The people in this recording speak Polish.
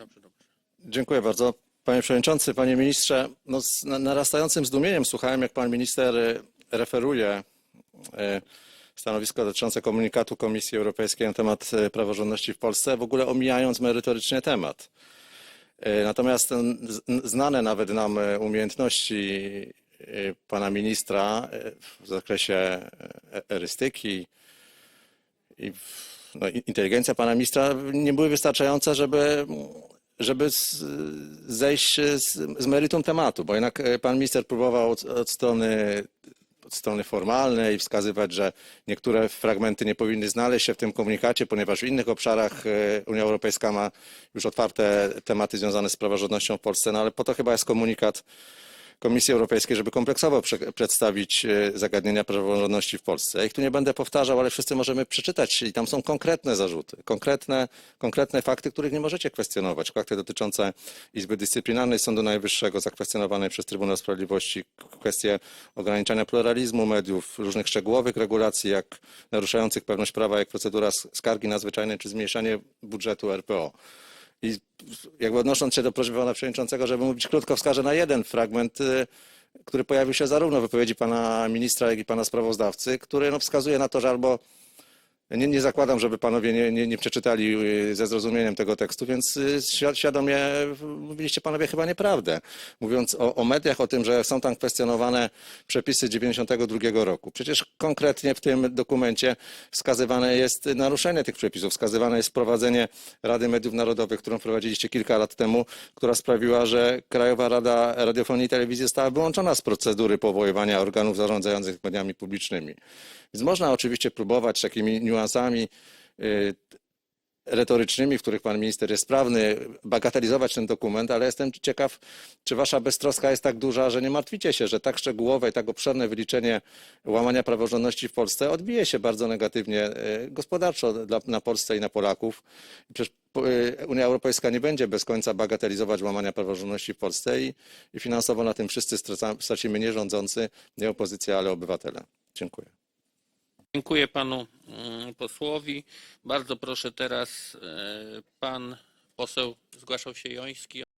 Dobrze, dobrze. Dziękuję bardzo. Panie Przewodniczący, Panie Ministrze, no z na- narastającym zdumieniem słuchałem, jak Pan Minister y, referuje y, stanowisko dotyczące komunikatu Komisji Europejskiej na temat y, praworządności w Polsce, w ogóle omijając merytorycznie temat. Natomiast znane nawet nam umiejętności Pana Ministra w zakresie y, erystyki i no, inteligencja pana ministra nie były wystarczające, żeby, żeby zejść z, z meritum tematu, bo jednak e, pan minister próbował od, od strony od strony formalnej wskazywać, że niektóre fragmenty nie powinny znaleźć się w tym komunikacie, ponieważ w innych obszarach e, Unia Europejska ma już otwarte tematy związane z praworządnością w Polsce, no ale po to chyba jest komunikat Komisji Europejskiej, żeby kompleksowo prze- przedstawić e, zagadnienia praworządności w Polsce. Ja ich tu nie będę powtarzał, ale wszyscy możemy przeczytać i tam są konkretne zarzuty, konkretne, konkretne fakty, których nie możecie kwestionować. Fakty dotyczące Izby Dyscyplinarnej Sądu Najwyższego, zakwestionowanej przez Trybunał Sprawiedliwości, kwestie ograniczania pluralizmu mediów, różnych szczegółowych regulacji, jak naruszających pewność prawa, jak procedura skargi nadzwyczajnej, czy zmniejszanie budżetu RPO. I jakby odnosząc się do prośby pana przewodniczącego, żeby mówić krótko, wskażę na jeden fragment, y, który pojawił się zarówno w wypowiedzi pana ministra, jak i pana sprawozdawcy, który no, wskazuje na to, że albo nie, nie zakładam, żeby panowie nie, nie, nie przeczytali y, ze zrozumieniem tego tekstu, więc y, świ- świadomie mówiliście panowie chyba nieprawdę. Mówiąc o, o mediach, o tym, że są tam kwestionowane przepisy 92 roku. Przecież konkretnie w tym dokumencie wskazywane jest naruszenie tych przepisów, wskazywane jest wprowadzenie Rady Mediów Narodowych, którą wprowadziliście kilka lat temu, która sprawiła, że Krajowa Rada Radiofonii i Telewizji została wyłączona z procedury powoływania organów zarządzających mediami publicznymi. Więc można oczywiście próbować takimi niuansami y, retorycznymi, w których pan minister jest sprawny, bagatelizować ten dokument, ale jestem ciekaw, czy wasza beztroska jest tak duża, że nie martwicie się, że tak szczegółowe i tak obszerne wyliczenie łamania praworządności w Polsce odbije się bardzo negatywnie y, gospodarczo dla, na Polsce i na Polaków. Przecież y, Unia Europejska nie będzie bez końca bagatelizować łamania praworządności w Polsce i, i finansowo na tym wszyscy stracimy nie rządzący, nie opozycja, ale obywatele. Dziękuję. Dziękuję panu mm, posłowi. Bardzo proszę teraz e, pan poseł zgłaszał się Joński.